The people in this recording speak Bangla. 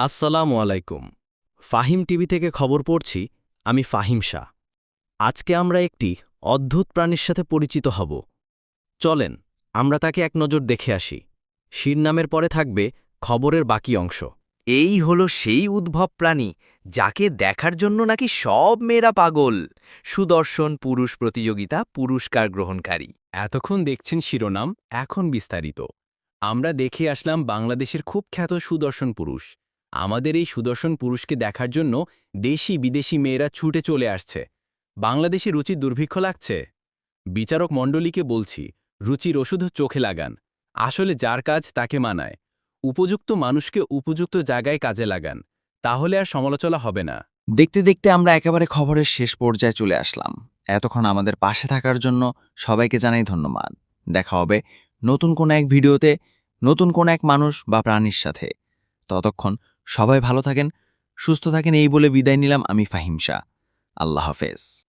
আসসালামু আলাইকুম। ফাহিম টিভি থেকে খবর পড়ছি আমি ফাহিম শাহ। আজকে আমরা একটি অদ্ভুত প্রাণীর সাথে পরিচিত হব। চলেন আমরা তাকে এক নজর দেখে আসি। শিরনামের পরে থাকবে খবরের বাকি অংশ। এই হলো সেই উদ্ভব প্রাণী যাকে দেখার জন্য নাকি সব মেয়েরা পাগল। সুদর্শন পুরুষ প্রতিযোগিতা পুরস্কার গ্রহণকারী। এতক্ষণ দেখছেন শিরোনাম এখন বিস্তারিত। আমরা দেখে আসলাম বাংলাদেশের খুব খ্যাত সুদর্শন পুরুষ। আমাদের এই সুদর্শন পুরুষকে দেখার জন্য দেশি বিদেশি মেয়েরা ছুটে চলে আসছে। বাংলাদেশে রুচির দুর্ভিক্ষ লাগছে? বিচারক মণ্ডলীকে বলছি, রুচির ওষুধ চোখে লাগান। আসলে যার কাজ তাকে মানায়। উপযুক্ত মানুষকে উপযুক্ত জায়গায় কাজে লাগান। তাহলে আর সমালোচনা হবে না। দেখতে দেখতে আমরা একেবারে খবরের শেষ পর্যায়ে চলে আসলাম। এতক্ষণ আমাদের পাশে থাকার জন্য সবাইকে জানাই ধন্যবাদ। দেখা হবে নতুন কোনো এক ভিডিওতে, নতুন কোনো এক মানুষ বা প্রাণীর সাথে। ততক্ষণ সবাই ভালো থাকেন সুস্থ থাকেন এই বলে বিদায় নিলাম আমি ফাহিম শাহ। আল্লাহ হাফেজ।